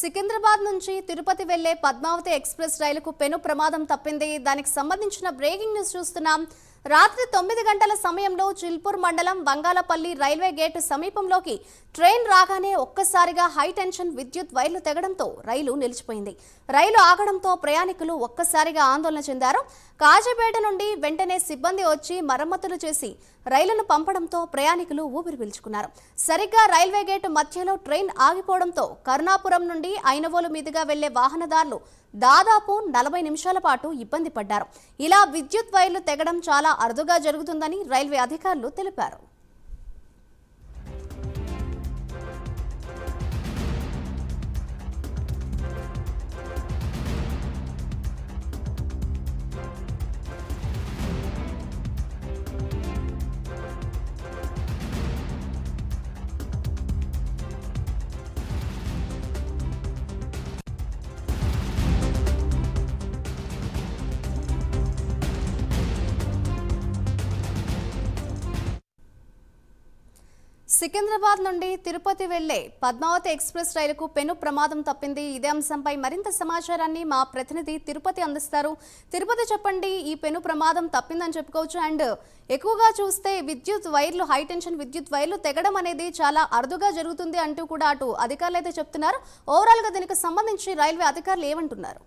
సికింద్రాబాద్ నుంచి తిరుపతి వెళ్ళే పద్మావతి ఎక్స్ప్రెస్ రైలుకు పెను ప్రమాదం తప్పింది. దానికి సంబంధించిన బ్రేకింగ్ న్యూస్ చూస్తున్నాం. రాత్రి తొమ్మిది గంటల సమయంలో చిల్పూర్ మండలం బంగాలపల్లి రైల్వే గేటు సమీపంలోకి ట్రైన్ రాగానే ఒక్కసారిగా హై టెన్షన్ విద్యుత్ వైర్లు తెగడంతో రైలు నిలిచిపోయింది. రైలు ఆగడంతో ప్రయాణికులు ఒక్కసారిగా ఆందోళన చెందారు. కాజీపేట నుండి వెంటనే సిబ్బంది వచ్చి మరమ్మతులు చేసి రైలును పంపడంతో ప్రయాణికులు ఊపిరి పీల్చుకున్నారు. సరిగ్గా రైల్వే గేటు మధ్యలో ట్రైన్ ఆగిపోవడంతో కరుణాపురం నుండి ఐనవోలు మీదుగా వెళ్ళే వాహనదారులు దాదాపు నలభై నిమిషాల పాటు ఇబ్బంది పడ్డారు. ఇలా విద్యుత్ వైర్లు తెగడం చాలా అరుదుగా జరుగుతుందని రైల్వే అధికారులు తెలిపారు. సికింద్రాబాద్ నుండి తిరుపతి వెళ్ళే పద్మావతి ఎక్స్ప్రెస్ రైలుకు పెను ప్రమాదం తప్పింది. ఇదే అంశంపై మరింత సమాచారాన్ని మా ప్రతినిధి తిరుపతి అందిస్తారు. తిరుపతి చెప్పండి ఈ పెను ప్రమాదం తప్పిందని చెప్పుకోవచ్చు. అండ్ ఎక్కువగా చూస్తే విద్యుత్ వైర్లు హై టెన్షన్ విద్యుత్ వైర్లు తెగడం అనేది చాలా అరుదుగా జరుగుతుంది అంటూ కూడా అటు అధికారులు అయితే చెప్తున్నారు. ఓవరాల్గా దీనికి సంబంధించి రైల్వే అధికారులు ఏమంటున్నారు?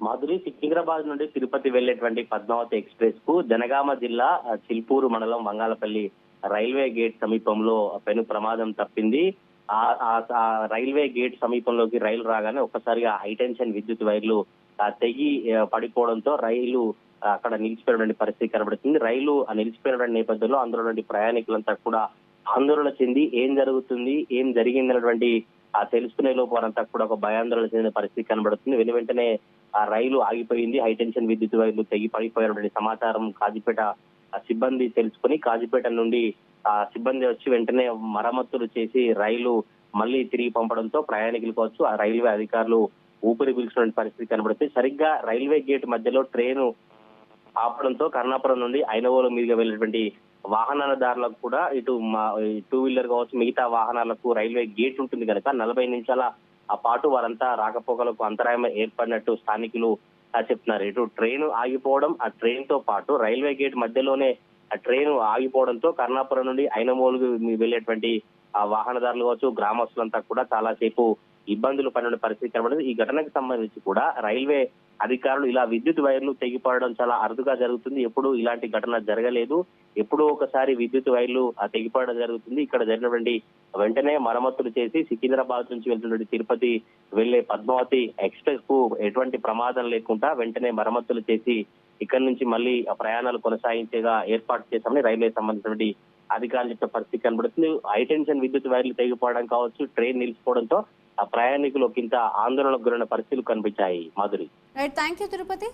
మాధురి సికింద్రాబాద్ నుండి తిరుపతి వెళ్ళేటువంటి పద్మావతి ఎక్స్ప్రెస్కు జనగామ జిల్లా చిల్పూరు మండలం వంగాలపల్లి రైల్వే గేట్ సమీపంలో పెను ప్రమాదం తప్పింది. ఆ రైల్వే గేట్ సమీపంలోకి రైలు రాగానే ఒక్కసారిగా హైటెన్షన్ విద్యుత్ వైర్లు తెగి పడిపోవడంతో రైలు అక్కడ నిలిచిపోయినటువంటి పరిస్థితి కనబడుతుంది. రైలు ఆ నిలిచిపోయినటువంటి నేపథ్యంలో అందులో ప్రయాణికులంతా కూడా ఆందోళన చెంది ఏం జరుగుతుంది ఏం జరిగిందన్నటువంటి ఆ తెలుసుకునే లోపు వారంతా కూడా ఒక భయాందోళన చెందిన పరిస్థితి కనబడుతుంది. వెను వెంటనే ఆ రైలు ఆగిపోయింది. హైటెన్షన్ విద్యుత్ వైర్లు తెగి పడిపోయినటువంటి సమాచారం కాజీపేట సిబ్బంది తెలుసుకుని కాజీపేట నుండి ఆ సిబ్బంది వచ్చి వెంటనే మరమ్మతులు చేసి రైలు మళ్ళీ తిరిగి పంపడంతో ప్రయాణికులు కావచ్చు ఆ రైల్వే అధికారులు ఊపిరి పీల్చుకునే పరిస్థితి కనబడుతుంది సరిగ్గా రైల్వే గేట్ మధ్యలో ట్రైను ఆపడంతో కర్ణాపురం నుండి ఐనవోలు మీదుగా వెళ్ళినటువంటి వాహనదారులకు కూడా ఇటు మా టూ వీలర్ కావచ్చు మిగతా వాహనాలకు రైల్వే గేట్ ఉంటుంది కనుక నలభై నిమిషాల ఆ పాటు వారంతా రాకపోకలకు అంతరాయం ఏర్పడినట్టు స్థానికులు చెప్తున్నారు. ఇటు ట్రైన్ ఆగిపోవడం ఆ ట్రైన్తో పాటు రైల్వే గేట్ మధ్యలోనే ఆ ట్రైన్ ఆగిపోవడంతో కర్ణాపురం నుండి ఐనమోలు వెళ్ళేటువంటి ఆ వాహనదారులు కావచ్చు గ్రామస్తులంతా కూడా చాలా సేపు ఇబ్బందులు పడిన పరిస్థితి కనబడింది ఈ ఘటనకు సంబంధించి కూడా రైల్వే అధికారులు ఇలా విద్యుత్ వైర్లు తెగిపడడం చాలా అరుదుగా జరుగుతుంది. ఎప్పుడు ఇలాంటి ఘటన జరగలేదు. ఎప్పుడో ఒకసారి విద్యుత్ వైర్లు ఆ తెగిపడడం జరుగుతుంది. ఇక్కడ జరిగినటువంటి వెంటనే మరమ్మతులు చేసి సికింద్రాబాద్ నుంచి వెళ్తున్నటువంటి తిరుపతి వెళ్ళే పద్మావతి ఎక్స్ప్రెస్కు ఎటువంటి ప్రమాదం లేకుండా వెంటనే మరమ్మతులు చేసి ఇక్కడి నుంచి మళ్ళీ ఆ ప్రయాణాలు కొనసాగించేగా ఏర్పాటు చేశామని రైల్వే సంబంధించినటువంటి అధికారులు చెప్పే పరిస్థితి కనబడుతుంది. హైటెన్షన్ విద్యుత్ వైర్లు తెగిపోవడం కావచ్చు ట్రైన్ నిలిచిపోవడంతో ప్రయాణికులు ఇంత ఆందోళనకు గురైన పరిస్థితులు కనిపించాయి. Madhuri. Right thank you Tirupati